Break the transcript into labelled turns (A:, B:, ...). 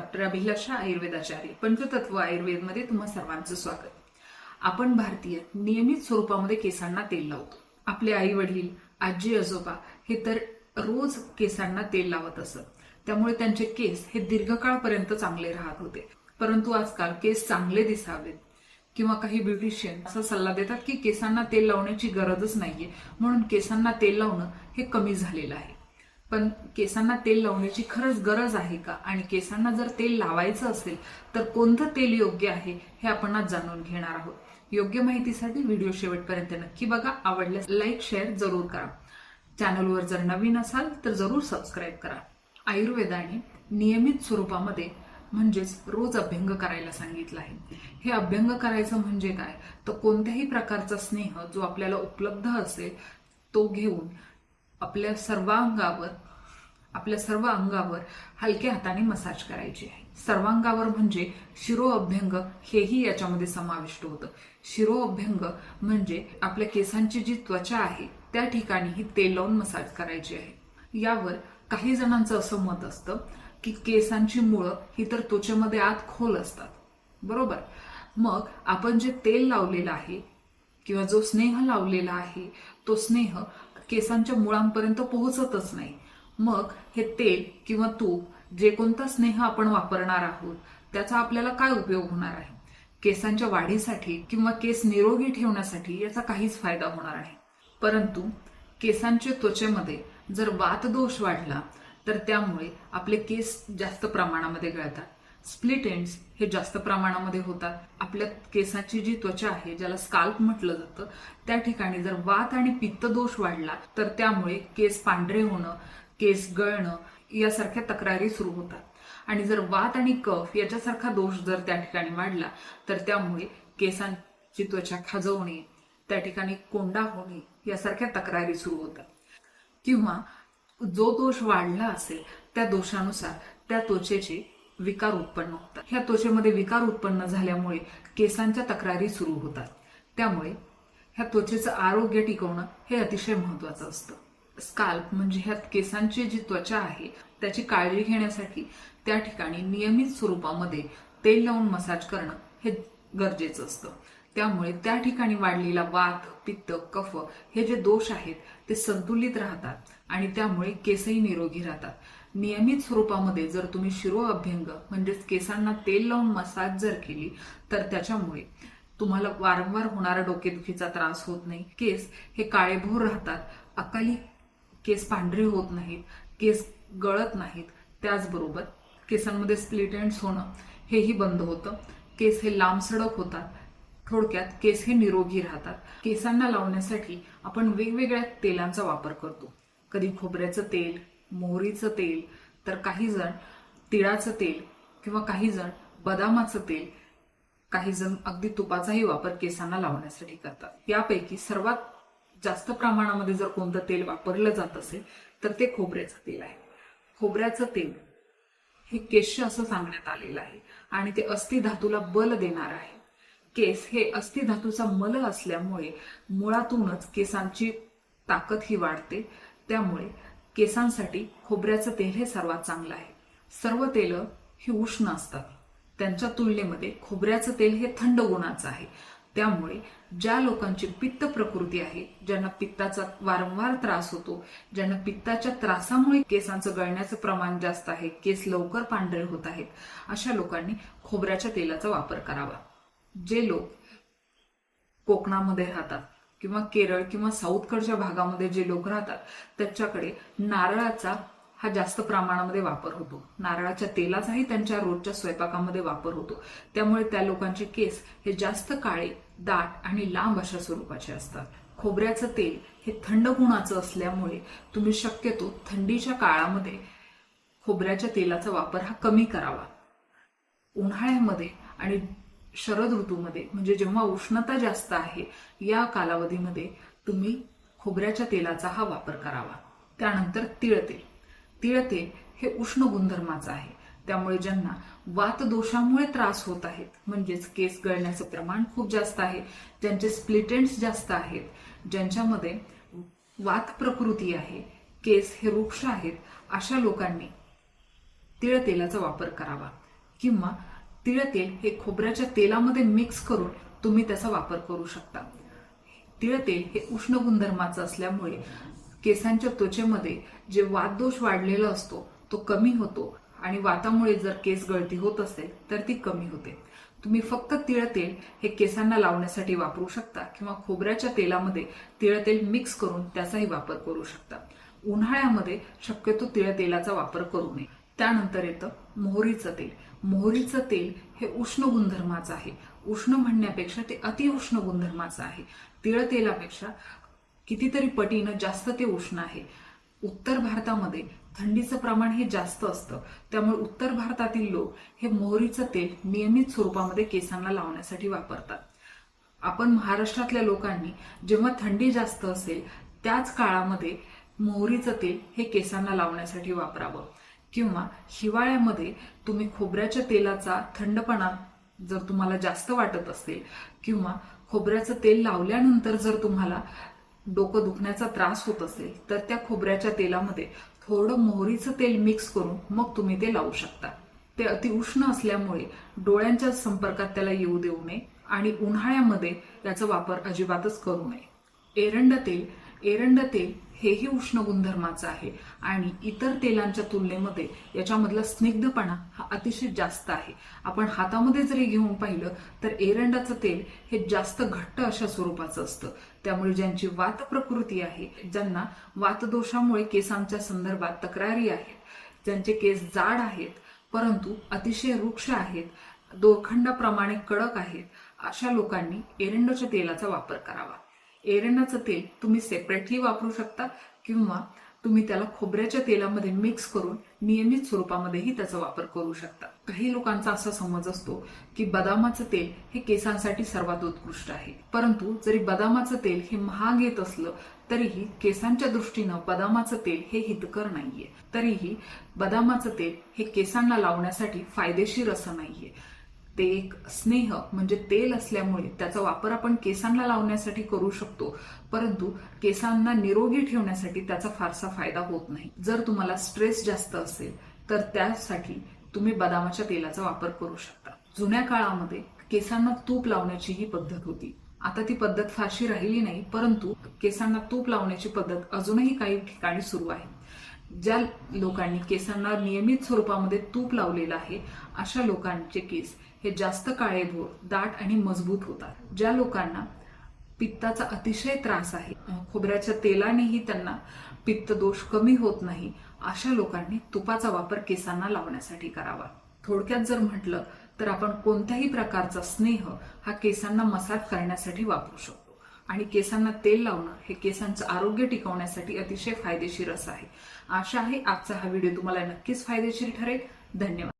A: Doctor अभिलाषा आयुर्वेदाचार्य पंचतत्व आयुर्वेदमध्ये तुम्हा सर्वांचं स्वागत. आपण भारतीय नियमित स्वरूपामध्ये केसांना तेल लावतो. आपले आई वडील आजी आजोबा हे तर रोज केसांना तेल लावत असत. त्यामुळे त्यांचे केस हे दीर्घकाळपर्यंत चांगले राहत होते. परंतु आजकाल केस चांगले दिसावेत. किंवा काही ब्युटिशियन असा सल्ला देतात की केसांना तेल लावण्याची गरजच नाहीये. म्हणून केसांना तेल लावणं हे कमी झालेलं आहे. पण केसांना तेल लावण्याची खरंच गरज आहे का? आणि केसांना जर तेल लावायचं असेल तर कोणतं तेल योग्य आहे हे आपण आज जाणून घेणार आहोत. योग्य माहितीसाठी व्हिडिओ शेवटपर्यंत नक्की बघा. आवडल्यास लाईक शेअर जरूर करा. चॅनलवर जर नवीन असाल तर जरूर सबस्क्राईब करा. आयुर्वेदाने नियमित स्वरूपामध्ये म्हणजेच रोज अभ्यंग करायला सांगितलं आहे. हे अभ्यंग करायचं म्हणजे काय? तर कोणत्याही प्रकारचा स्नेह जो आपल्याला उपलब्ध असेल तो घेऊन आपल्या सर्वांगावर आपल्या सर्व अंगावर हलक्या हाताने मसाज करायची आहे. सर्वांगावर म्हणजे शिरो अभ्यंग हेही याच्यामध्ये समाविष्ट होतं. शिरो अभ्यंग म्हणजे आपल्या केसांची जी त्वचा आहे त्या ठिकाणी ही तेल लावून मसाज करायची आहे. यावर काही जणांचं असं मत असतं की केसांची मुळं ही तर त्वचेमध्ये आत खोल असतात. बरोबर? मग आपण जे तेल लावलेलं आहे किंवा जो स्नेह लावलेला आहे तो स्नेह केसांच्या मुळांपर्यंत पोहोचतच नाही. मग हे तेल किंवा तूप जे कोणता स्नेह आपण वापरणार आहोत त्याचा आपल्याला काय उपयोग होणार आहे? केसांच्या वाढीसाठी किंवा केस निरोगी ठेवण्यासाठी याचा काहीच फायदा होणार आहे. परंतु केसांच्या त्वचेमध्ये जर वातदोष वाढला तर त्यामुळे आपले केस जास्त प्रमाणामध्ये गळतात. स्प्लिट एंड्स हे जास्त प्रमाणामध्ये होतात. आपल्या केसाची जी त्वचा आहे ज्याला स्काल्प म्हटलं जातं त्या ठिकाणी जर वात आणि पित्त दोष वाढला तर त्यामुळे केस पांढरे होणं केस गळणं यासारख्या तक्रारी सुरू होतात. आणि जर वात आणि कफ याच्यासारखा दोष जर त्या ठिकाणी वाढला तर त्यामुळे केसांची त्वचा खाजवणे त्या ठिकाणी कोंडा होणे यासारख्या तक्रारी सुरू होतात. किंवा जो दोष वाढला असेल त्या दोषानुसार त्या त्वचेचे विकार उत्पन्न होतात. ह्या त्वचेमध्ये विकार उत्पन्न झाल्यामुळे केसांच्या तक्रारी सुरू होतात. त्यामुळे ह्या त्वचेचं आरोग्य टिकवणं हे अतिशय महत्वाचं असतं. स्काल्प म्हणजे ह्या केसांची जी त्वचा आहे त्याची काळजी घेण्यासाठी त्या ठिकाणी नियमित स्वरूपामध्ये तेल लावून मसाज करणं हे गरजेचं असतं. त्यामुळे त्या ठिकाणी वाढलेला वात पित्त कफ हे जे दोष आहेत ते संतुलित राहतात आणि त्यामुळे केसही निरोगी राहतात. नियमित स्वरूपामध्ये जर तुम्ही शिरो अभ्यंग म्हणजेच केसांना तेल लावून मसाज जर केली तर त्याच्यामुळे तुम्हाला वारंवार होणारा डोकेदुखीचा त्रास होत नाही. केस हे काळेभोर राहतात. अकाली केस पांढरे होत नाहीत. केस गळत नाहीत. त्याचबरोबर केसांमध्ये स्प्लिट एंड्स होणं हेही बंद होतं. केस हे लांब सडक होतात. थोडक्यात केस हे निरोगी राहतात. केसांना लावण्यासाठी आपण वेगवेगळ्या तेलांचा वापर करतो. कधी खोबऱ्याचं तेल मोहरीचं तेल तर काही जण तिळाचं तेल किंवा काही जण बदामाचं तेल काही जण अगदी तुपाचाही वापर केसांना लावण्यासाठी करतात. यापैकी सर्वात जास्त प्रमाणामध्ये जर कोणतं तेल वापरलं जात असेल तर ते खोबऱ्याचं तेल आहे. खोबऱ्याचं तेल हे केश असं सांगण्यात आलेलं आहे आणि ते अस्थि धातूला बल देणार आहे. केस हे अस्थि धातूचा मल असल्यामुळे मुळातूनच केसांची ताकद ही वाढते. त्यामुळे केसांसाठी खोबऱ्याचं तेल हे सर्वात चांगलं आहे. सर्व तेल ही उष्ण असतात. त्यांच्या तुलनेमध्ये खोबऱ्याचं तेल हे थंड गुणाचं आहे. त्यामुळे ज्या लोकांची पित्त प्रकृती आहे ज्यांना पित्ताचा वारंवार त्रास होतो ज्यांना पित्ताच्या त्रासामुळे केसांचं गळण्याचं प्रमाण जास्त आहे केस लवकर पांढरे होत आहेत अशा लोकांनी खोबऱ्याच्या तेलाचा वापर करावा. जे लोक कोकणामध्ये राहतात किंवा केरळ किंवा साऊथकडच्या भागामध्ये जे लोक राहतात त्याच्याकडे नारळाचा हा जास्त प्रमाणामध्ये वापर होतो. नारळाच्या तेलाचाही त्यांच्या रोजच्या स्वयंपाकामध्ये वापर होतो. त्यामुळे त्या लोकांचे केस हे जास्त काळे दाट आणि लांब अशा स्वरूपाचे असतात. खोबऱ्याचं तेल हे थंड गुणाचं असल्यामुळे तुम्ही शक्यतो थंडीच्या काळामध्ये खोबऱ्याच्या तेलाचा वापर हा कमी करावा. उन्हाळ्यामध्ये आणि शरद ऋतूमध्ये म्हणजे जेव्हा उष्णता जास्त आहे या कालावधीमध्ये तुम्ही खोबऱ्याच्या तेलाचा हा वापर करावा. त्यानंतर तिळतेल. तिळतेल हे उष्ण गुणधर्माचं आहे. त्यामुळे ज्यांना वात दोषामुळे त्रास होत आहेत म्हणजेच केस गळण्याचं प्रमाण खूप जास्त आहे ज्यांचे स्प्लिटेंट्स जास्त आहेत ज्यांच्यामध्ये वात प्रकृती आहे केस हे वृक्ष आहेत अशा लोकांनी तिळ तेलाचा वापर करावा. किंवा तिळ तेल हे खोबऱ्याच्या तेलामध्ये मिक्स करून तुम्ही त्याचा वापर करू शकता. तिळतेल हे उष्ण गुणधर्माचं असल्यामुळे केसांच्या त्वचेमध्ये जे वातदोष वाढलेला असतो तो कमी होतो आणि वातामुळे जर केस गळती होत असेल तर ती कमी होते. तुम्ही फक्त तिळ तेल हे केसांना लावण्यासाठी वापरू शकता किंवा खोबऱ्याच्या तेलामध्ये तिळतेल मिक्स करून त्याचाही वापर करू शकता. उन्हाळ्यामध्ये शक्यतो तिळतेलाचा वापर करू नये. त्यानंतर येतं मोहरीचं तेल. मोहरीचं तेल हे उष्ण गुणधर्माचं आहे. उष्ण म्हणण्यापेक्षा ते अतिउष्ण गुणधर्माचं आहे. तिळ तेलापेक्षा कितीतरी पटीनं जास्त ते उष्ण आहे. उत्तर भारतामध्ये थंडीचं प्रमाण हे जास्त असतं. त्यामुळे उत्तर भारतातील लोक हे मोहरीचं तेल नियमित स्वरूपामध्ये केसांना लावण्यासाठी वापरतात. आपण महाराष्ट्रातल्या लोकांनी जेव्हा थंडी जास्त असेल त्याच काळामध्ये मोहरीचं तेल हे केसांना लावण्यासाठी वापरावं. किंवा हिवाळ्यामध्ये तुम्ही खोबऱ्याच्या तेलाचा थंडपणा जर तुम्हाला जास्त वाटत असेल किंवा खोबऱ्याचं तेल लावल्यानंतर जर तुम्हाला डोकं दुखण्याचा त्रास होत असेल तर त्या खोबऱ्याच्या तेलामध्ये थोडं मोहरीचं तेल मिक्स करून मग तुम्ही ते लावू शकता. ते अतिउष्ण असल्यामुळे डोळ्यांच्या संपर्कात त्याला येऊ देऊ नये आणि उन्हाळ्यामध्ये याचा वापर अजिबातच करू नये. एरंड तेल एरंड तेल हेही उष्ण गुणधर्माचं आहे. आणि इतर तेलांच्या तुलनेमध्ये याच्यामधला स्निग्धपणा हा अतिशय जास्त आहे. आपण हातामध्ये जरी घेऊन पाहिलं तर एरंडाचं तेल हे जास्त घट्ट अशा स्वरूपाचं असतं. त्यामुळे ज्यांची वात प्रकृती आहे ज्यांना वातदोषामुळे केसांच्या संदर्भात तक्रारी आहेत ज्यांचे केस जाड आहेत परंतु अतिशय वृक्ष आहेत दोरखंडाप्रमाणे कडक आहेत अशा लोकांनी एरंडोच्या तेलाचा वापर करावा. एरंडाचं तेल तुम्ही सेपरेटली वापरू शकता किंवा तुम्ही त्याला खोबऱ्याच्या तेलामध्ये मिक्स करून नियमित स्वरूपामध्येही त्याचा वापर करू शकता. काही लोकांचा असा समज असतो की बदामाचं तेल हे केसांसाठी सर्वात उत्कृष्ट आहे. परंतु जरी बदामाचं तेल हे महाग येत असलं तरीही केसांच्या दृष्टीनं बदामाचं तेल हे हितकर नाहीये. तरीही बदामाचं तेल हे केसांना लावण्यासाठी फायदेशीर असं नाहीये. ते एक स्नेह म्हणजे तेल असल्यामुळे त्याचा वापर आपण केसांना लावण्यासाठी करू शकतो. परंतु केसांना निरोगी ठेवण्यासाठी त्याचा फारसा फायदा होत नाही. जर तुम्हाला स्ट्रेस जास्त असेल तर त्यासाठी तुम्ही बदामाच्या तेलाचा वापर करू शकता. जुन्या काळामध्ये केसांना तूप लावण्याची ही पद्धत होती. आता ती पद्धत फारशी राहिली नाही परंतु केसांना तूप लावण्याची पद्धत अजूनही काही ठिकाणी सुरू आहे. ज्या लोकांनी केसांना नियमित स्वरूपामध्ये तूप लावलेलं आहे अशा लोकांचे केस हे जास्त काळेभोर दाट आणि मजबूत होतात ज्या लोकांना पित्ताचा अतिशय त्रास आहे. खोबऱ्याच्या तेलानेही त्यांना पित्त दोष कमी होत नाही अशा लोकांनी तुपाचा वापर केसांना लावण्यासाठी करावा. थोडक्यात जर म्हटलं तर आपण कोणत्याही प्रकारचा स्नेह हा केसांना मसाज करण्यासाठी वापरू शकतो. आणि केसांना तेल लावणं हे केसांचं आरोग्य टिकवण्यासाठी अतिशय फायदेशीर असं आहे. आशा आहे आजचा हा व्हिडिओ तुम्हाला नक्कीच फायदेशीर ठरेल. धन्यवाद.